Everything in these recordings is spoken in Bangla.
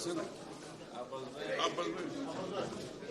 Abasbel. Abasbel.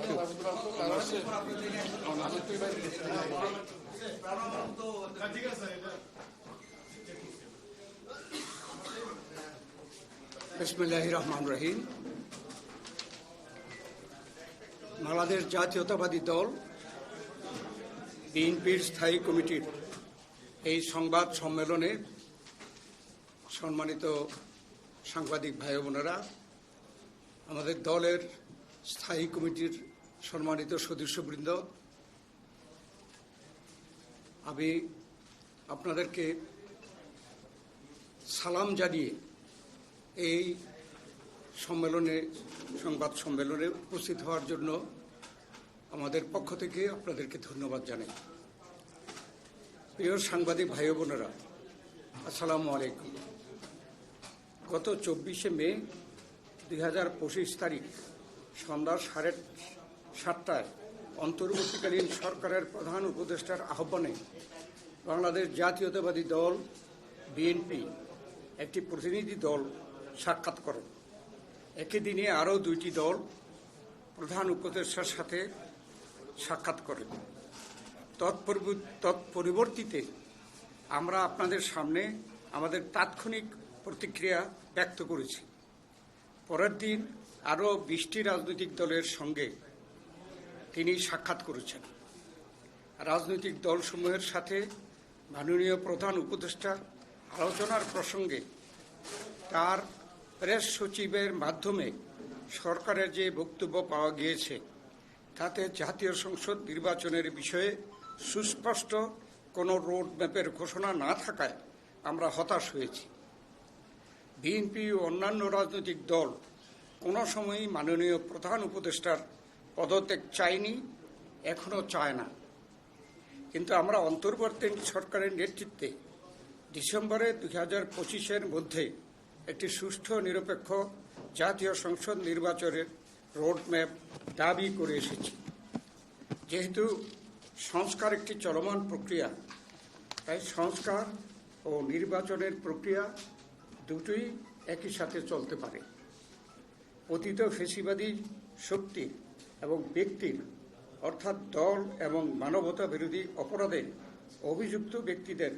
কেউ আছে না আব্বাস ভাই আবিস ভাই আছেন শুরু করে দেন ওকে বিসমিল্লাহ রহমান রহিম বাংলাদেশ জাতীয়তাবাদী দল, বিএনপির স্থায়ী কমিটির এই সংবাদ সম্মেলনে সম্মানিত সাংবাদিক ভাই বোনেরা, আমাদের দলের স্থায়ী কমিটির সম্মানিত সদস্যবৃন্দ, আমি আপনাদেরকে সালাম জানিয়ে এই সম্মেলনে, সংবাদ সম্মেলনে উপস্থিত হওয়ার জন্য আমাদের পক্ষ থেকে আপনাদেরকে ধন্যবাদ জানাই। প্রিয় সাংবাদিক ভাই বোনেরা, আসসালামু আলাইকুম। গত চব্বিশে মে দুই হাজার পঁচিশ তারিখ সন্ধ্যা সাড়ে সাতটায় অন্তর্বর্তীকালীন সরকারের প্রধান উপদেষ্টার আহ্বানে বাংলাদেশ জাতীয়তাবাদী দল, বিএনপি, একটি প্রতিনিধি দল সাক্ষাৎ করেন। একই দিনে আরও দুইটি দল প্রধান উপদেষ্টার সাথে সাক্ষাৎ করেন তৎপূর্ব- তৎপরিবর্তিতে আমরা আপনাদের সামনে আমাদের তাৎক্ষণিক প্রতিক্রিয়া ব্যক্ত করেছি। পরের দিন আরও বিশটি রাজনৈতিক দলের সঙ্গে তিনি সাক্ষাৎ করেছেন। রাজনৈতিক দলসমূহের সাথে মাননীয় প্রধান উপদেষ্টা আলোচনার প্রসঙ্গে তার প্রেস সচিবের মাধ্যমে সরকারের যে বক্তব্য পাওয়া গিয়েছে, তাতে জাতীয় সংসদ নির্বাচনের বিষয়ে সুস্পষ্ট কোনো রোড ম্যাপের ঘোষণা না থাকায় আমরা হতাশ হয়েছি। বিএনপি ও অন্যান্য রাজনৈতিক দল কোনো সময়ই মাননীয় প্রধান উপদেষ্টার পদত্যাগ চায়নি এখনও চায় না। কিন্তু আমরা অন্তর্বর্তী সরকারের নেতৃত্বে ডিসেম্বরে দুই হাজার পঁচিশের মধ্যে একটি সুষ্ঠু নিরপেক্ষ জাতীয় সংসদ নির্বাচনের রোডম্যাপ দাবি করে এসেছি। যেহেতু সংস্কার একটি চলমান প্রক্রিয়া, তাই সংস্কার ও নির্বাচনের প্রক্রিয়া দুটোই একই সাথে চলতে পারে। অতীত ফেসিবাদী শক্তি এবং ব্যক্তির, অর্থাৎ দল এবং মানবতা বিরোধী অপরাধে অভিযুক্ত ব্যক্তিদের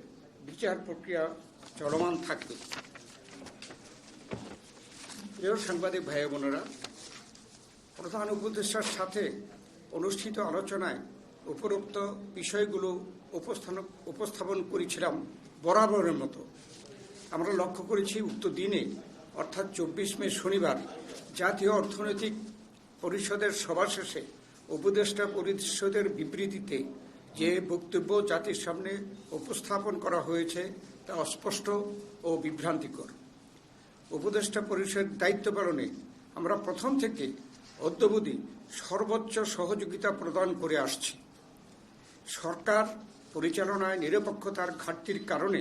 বিচার প্রক্রিয়া চলমান থাকবে। প্রিয় সাংবাদিক ভাই বোনেরা, প্রধান উপদেষ্টার সাথে অনুষ্ঠিত আলোচনায় উপরোক্ত বিষয়গুলো উপস্থান, উপস্থাপন করেছিলাম বরাবরের মতো। আমরা লক্ষ্য করেছি উক্ত দিনে, অর্থাৎ চব্বিশ মে শনিবার, জাতীয় অর্থনৈতিক পরিষদের সভা শেষে উপদেষ্টা পরিষদের বিবৃতিতে যে বক্তব্য জাতির সামনে উপস্থাপন করা হয়েছে তা অস্পষ্ট ও বিভ্রান্তিকর। উপদেষ্টা পরিষদ দায়িত্ব পালনে আমরা প্রথম থেকে অদ্যবধি সর্বোচ্চ সহযোগিতা প্রদান করে আসছি। সরকার পরিচালনায় নিরপেক্ষতার ঘাটতির কারণে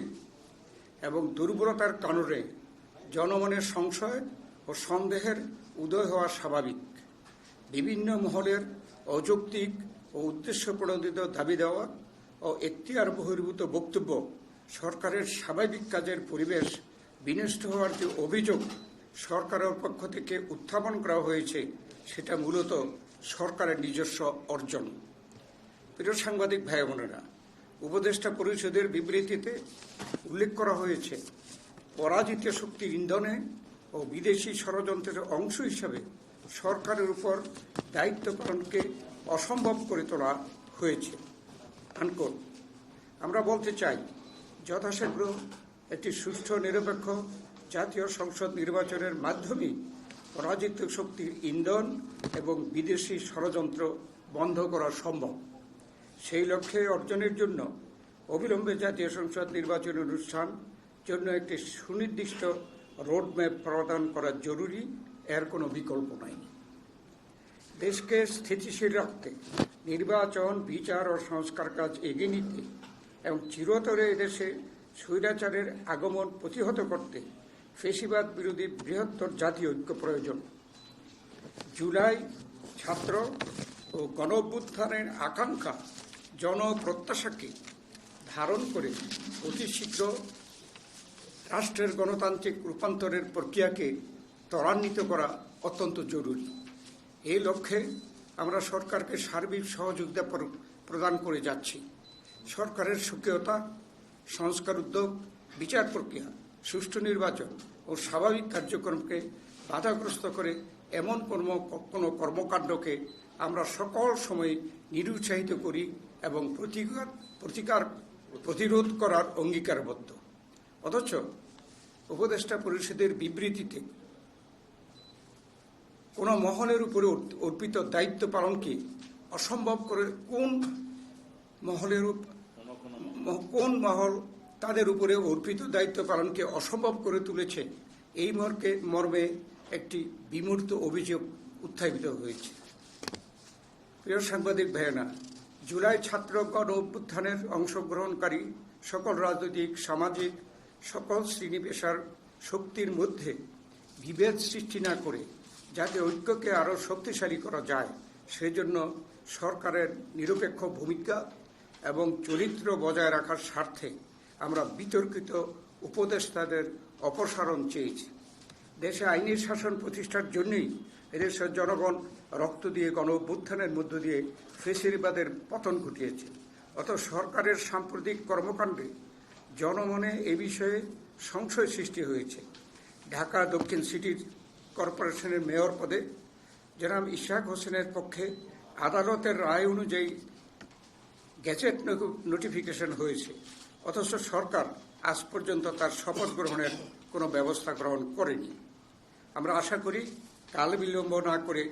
এবং দুর্বলতার কারণে জনমনের সংশয় ও সন্দেহের উদয় হওয়া স্বাভাবিক। বিভিন্ন মহলের অযৌক্তিক ও উদ্দেশ্য প্রণোদিত দাবি দেওয়া ও এখতিয়ার বহির্ভূত বক্তব্য সরকারের স্বাভাবিক কাজের পরিবেশ বিনষ্ট হওয়ার যে অভিযোগ সরকারের পক্ষ থেকে উত্থাপন করা হয়েছে, সেটা মূলত সরকারের নিজস্ব অর্জন। প্রিয় সাংবাদিক ভাই বোনেরা, উপদেষ্টা পরিষদের বিবৃতিতে উল্লেখ করা হয়েছে, পরাজিত শক্তির ইন্ধনে ও বিদেশি ষড়যন্ত্রের অংশ হিসাবে সরকারের উপর দায়িত্ব পালনকে অসম্ভব করে তোলা হয়েছে। আনকোট, আমরা বলতে চাই, যথাশীঘ্র একটি সুষ্ঠু, নিরপেক্ষ জাতীয় সংসদ নির্বাচনের মাধ্যমে পরাজিত শক্তির ইন্ধন এবং বিদেশি ষড়যন্ত্র বন্ধ করা সম্ভব। সেই লক্ষ্যে অর্জনের জন্য অবিলম্বে জাতীয় সংসদ নির্বাচন অনুষ্ঠান জন্য একটি সুনির্দিষ্ট রোডম্যাপ প্রদান করা জরুরি, এর কোনো বিকল্প নাই। দেশকে স্থিতিশীল রাখতে নির্বাচন, বিচার ও সংস্কার কাজ এগিয়ে নিতে এবং চিরতরে এদেশে স্বৈরাচারের আগমন প্রতিহত করতে ফেসিবাদ বিরোধী বৃহত্তর জাতীয় ঐক্য প্রয়োজন। জুলাই ছাত্র ও গণ অভ্যুত্থানের আকাঙ্ক্ষা জনপ্রত্যাশাকে ধারণ করে অতি শীঘ্র রাষ্ট্রের গণতান্ত্রিক রূপান্তরের প্রক্রিয়াকে ত্বরান্বিত করা অত্যন্ত জরুরি। এই লক্ষ্যে আমরা সরকারকে সার্বিক সহযোগিতা প্রদান করে যাচ্ছি। সরকারের সক্রিয়তা সংস্কার উদ্যোগ, বিচার প্রক্রিয়া, সুষ্ঠু নির্বাচন ও স্বাভাবিক কার্যক্রমকে বাধাগ্রস্ত করে এমন কর্ম, কোনো কর্মকাণ্ডকে আমরা সকল সময় নিরুৎসাহিত করি এবং প্রতিকার প্রতিকার প্রতিরোধ করার অঙ্গীকারবদ্ধ। অথচ উপদেষ্টা পরিষদের বিবৃতিতে কোনো মহলের উপরে অর্পিত দায়িত্ব পালনকে অসম্ভব করে কোন মহলের কোন মহল তাদের উপরে অর্পিত দায়িত্ব পালনকে অসম্ভব করে তুলেছে, এই মর্কে, মর্মে একটি বিমূর্ত অভিযোগ উত্থাপিত হয়েছে। প্রিয় সাংবাদিক ভাইয়েরা, জুলাই ছাত্র গণ অভ্যুত্থানের অংশগ্রহণকারী সকল রাজনৈতিক, সামাজিক, সকল শ্রেণি পেশার শক্তির মধ্যে বিভেদ সৃষ্টি না করে যাতে ঐক্যকে আরও শক্তিশালী করা যায়, সেজন্য সরকারের নিরপেক্ষ ভূমিকা এবং চরিত্র বজায় রাখার স্বার্থে আমরা বিতর্কিত উপদেষ্টাদের অপসারণ চেয়েছি। দেশে আইনের শাসন প্রতিষ্ঠার জন্যই এদেশের জনগণ রক্ত দিয়ে গণ অভ্যুত্থানের মধ্য দিয়ে ফেসিবাদের পতন ঘটিয়েছে। অত সরকারের সাম্প্রতিক কর্মকাণ্ডে জনমনে এ বিষয়ে সংশয় সৃষ্টি হয়েছে। ঢাকা দক্ষিণ সিটি কর্পোরেশনের মেয়র পদে জনাব ইশাক হোসেনের পক্ষে আদালতের রায় অনুযায়ী গ্যাজেট নোটিফিকেশন হয়েছে। অথচ সরকার আজ পর্যন্ত তার শপথ গ্রহণের কোনো ব্যবস্থা গ্রহণ করেনি। আমরা আশা করি কাল বিলম্ব না করে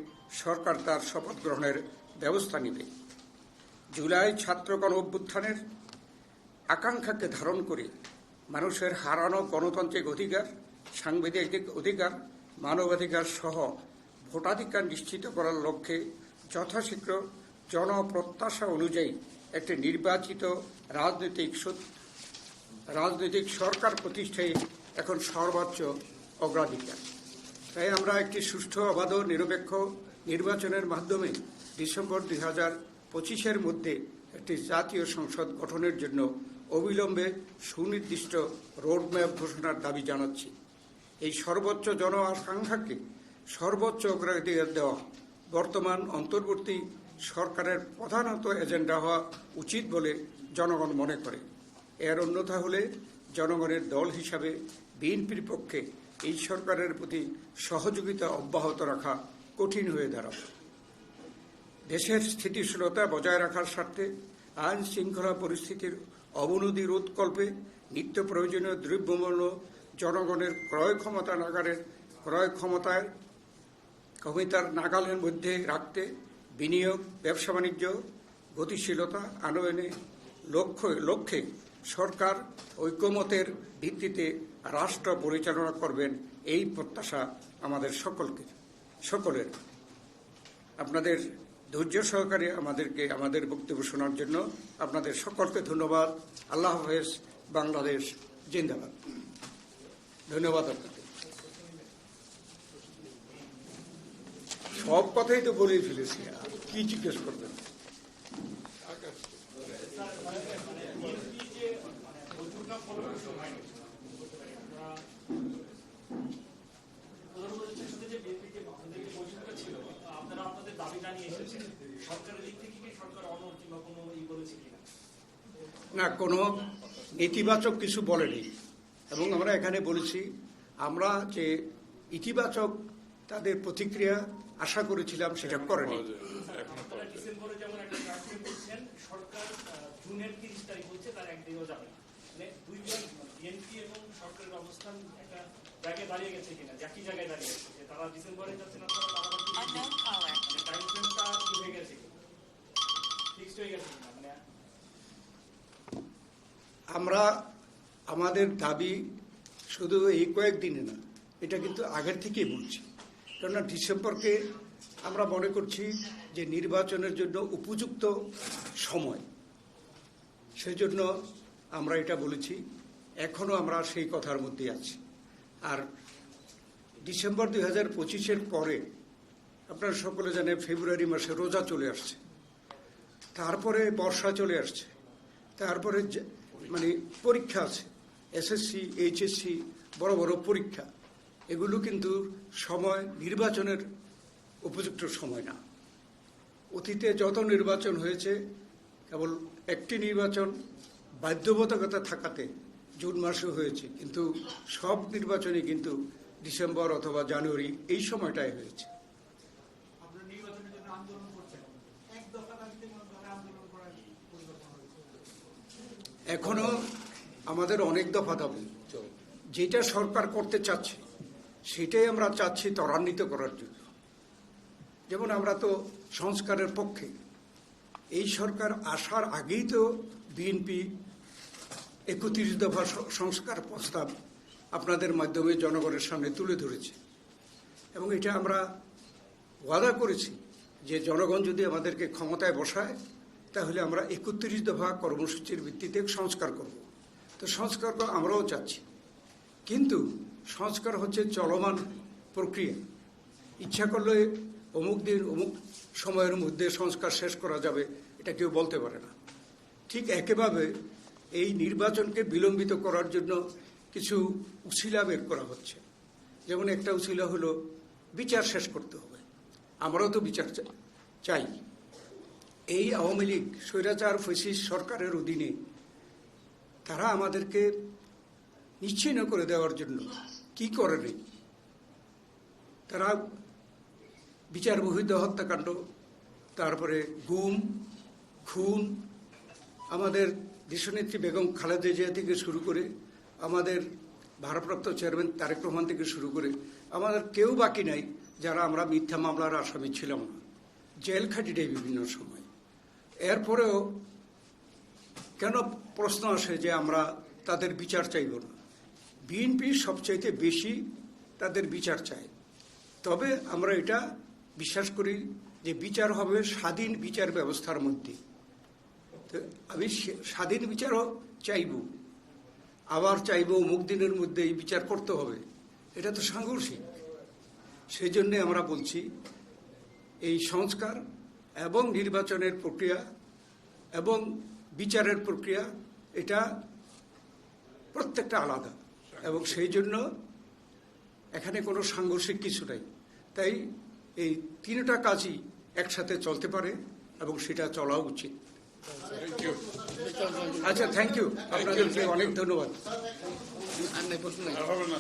সরকার তার শপথ গ্রহণের ব্যবস্থা নেবে। জুলাই ছাত্রগণ অভ্যুত্থানের আকাঙ্ক্ষাকে ধারণ করে মানুষের হারানো গণতান্ত্রিক অধিকার, সাংবিধানিক অধিকার, মানবাধিকার সহ ভোটাধিকার নিশ্চিত করার লক্ষ্যে যথাশীঘ্র জনপ্রত্যাশা অনুযায়ী একটি নির্বাচিত রাজনৈতিক রাজনৈতিক সরকার প্রতিষ্ঠায় এখন সর্বোচ্চ অগ্রাধিকার। তাই আমরা একটি সুষ্ঠু, অবাধ, নিরপেক্ষ নির্বাচনের মাধ্যমে ডিসেম্বর দুই হাজার পঁচিশের মধ্যে একটি জাতীয় সংসদ গঠনের জন্য অবিলম্বে সুনির্দিষ্ট রোডম্যাপ ঘোষণার দাবি জানাচ্ছি। এই সর্বোচ্চ জন আকাঙ্ক্ষাকে সর্বোচ্চ অগ্রাধিকার দেওয়া বর্তমান অন্তর্বর্তী সরকারের প্রধানত এজেন্ডা হওয়া উচিত বলে জনগণ মনে করে। এর অন্যথা হলে জনগণের দল হিসাবে বিএনপির পক্ষে এই সরকারের প্রতি সহযোগিতা অব্যাহত রাখা কঠিন হয়ে দাঁড়াবে। দেশের স্থিতিশীলতা বজায় রাখার স্বার্থে আইন শৃঙ্খলা পরিস্থিতির অবনতি রোধকল্পে নিত্য প্রয়োজনীয় দ্রব্যমূল্য জনগণের ক্রয় ক্ষমতা নাগারের ক্রয় ক্ষমতায় ক্ষমতার নাগালের মধ্যে রাখতে বিনিয়োগ, ব্যবসা বাণিজ্য, গতিশীলতা, আনয়নে লক্ষ্য, লক্ষ্যে সরকার ঐক্যমতের ভিত্তিতে রাষ্ট্র পরিচালনা করবেন এই প্রত্যাশা আমাদের সকলকে, সকলের। আপনাদের ধৈর্য সহকারে আমাদেরকে, আমাদের বক্তব্য শোনার জন্য আপনাদের সকলকে ধন্যবাদ। আল্লাহ হাফেজ, বাংলাদেশ জিন্দাবাদ। ধন্যবাদ আপনাদের সব কথাই তো বলেই ফেলেছি। কি জিজ্ঞেস করবেন? না, কোনো নেতিবাচক কিছু বলেনি। এবং আমরা এখানে বলেছি, আমরা যে ইতিবাচক তাদের প্রতিক্রিয়া আশা করেছিলাম সেটা করেনি। মানে. মানে মানে আমরা আমাদের দাবি শুধু এই কয়েকদিনে না এটা কিন্তু আগের থেকেই বলছি। কেননা ডিসেম্বরকে আমরা মনে করছি যে নির্বাচনের জন্য উপযুক্ত সময়। সেজন্য আমরা এটা বলেছি এখনও আমরা সেই কথার মধ্যে আছি। আর ডিসেম্বর দুই হাজার পঁচিশের পরে, আপনারা সকলে জানেন ফেব্রুয়ারি মাসে রোজা চলে আসছে। তারপরে বর্ষা চলে আসছে। তারপরে মানে পরীক্ষা আছে, এসএসসি, এইচএসসি, বড় বড় পরীক্ষা। এগুলো কিন্তু সময় নির্বাচনের উপযুক্ত সময় না। অতীতে যত নির্বাচন হয়েছে কেবল একটি নির্বাচন বাধ্যবাধকতা থাকাতে জুন মাসে হয়েছে কিন্তু সব নির্বাচনই কিন্তু ডিসেম্বর অথবা জানুয়ারি এই সময়টাই হয়েছে? এখনও আমাদের অনেক দফা দাবি যেটা সরকার করতে চাচ্ছে সেটাই আমরা চাচ্ছি ত্বরান্বিত করার জন্য। যেমন আমরা তো সংস্কারের পক্ষে। এই সরকার আসার আগেই তো বিএনপি একত্রিশ দফা সংস্কার প্রস্তাব আপনাদের মাধ্যমে জনগণের সামনে তুলে ধরেছে। এবং এটা আমরা ওয়াদা করেছি যে জনগণ যদি আমাদেরকে ক্ষমতায় বসায়, তাহলে আমরা একত্রিশ দফা কর্মসূচির ভিত্তিতে সংস্কার করব। তো সংস্কার আমরাও চাচ্ছি। কিন্তু সংস্কার হচ্ছে চলমান প্রক্রিয়া। ইচ্ছা করলে অমুক দিন অমুক সময়ের মধ্যে সংস্কার শেষ করা যাবে, এটা কেউ বলতে পারে না। ঠিক একইভাবে এই নির্বাচনকে বিলম্বিত করার জন্য কিছু উশিলা বের করা হচ্ছে। যেমন একটা উশিলা হলো, বিচার শেষ করতে হবে। আমরাও তো বিচার চাই। এই আওয়ামী লীগ, স্বৈরাচার ফেসিস সরকারের অধীনে তারা আমাদেরকে নিশ্চিহ্ন করে দেওয়ার জন্য। কি করেনি তারা বিচার বহির্দ হত্যাকাণ্ড, তারপরে গুম, খুন, আমাদের দেশনেত্রী বেগম খালেদা জিয়া থেকে শুরু করে আমাদের ভারপ্রাপ্ত চেয়ারম্যান তারেক রহমান থেকে শুরু করে আমাদের কেউ বাকি নাই যারা আমরা মিথ্যা মামলার আসামি ছিলাম। না জেল খাটি দেয় বিভিন্ন সময়। এরপরেও কেন প্রশ্ন আসে যে আমরা তাদের বিচার চাইব না? বিএনপি সবচাইতে বেশি তাদের বিচার চায়। তবে আমরা এটা বিশ্বাস করি যে বিচার হবে স্বাধীন বিচার ব্যবস্থার মধ্যে। তো আমি স্বাধীন বিচারও চাইব। আবার চাইব অমুক দিনের মধ্যে এই বিচার করতে হবে। এটা তো সাংঘর্ষিক। সেই জন্যে আমরা বলছি, এই সংস্কার এবং নির্বাচনের প্রক্রিয়া এবং বিচারের প্রক্রিয়া, এটা প্রত্যেকটা আলাদা। এবং সেই জন্য এখানে কোনো সাংঘর্ষিক কিছু নাই। তাই এই তিনটা কাজই একসাথে চলতে পারে এবং সেটা চলা উচিত। আচ্ছা থ্যাংক ইউ আপনাদেরকে অনেক ধন্যবাদ। আর হবে না।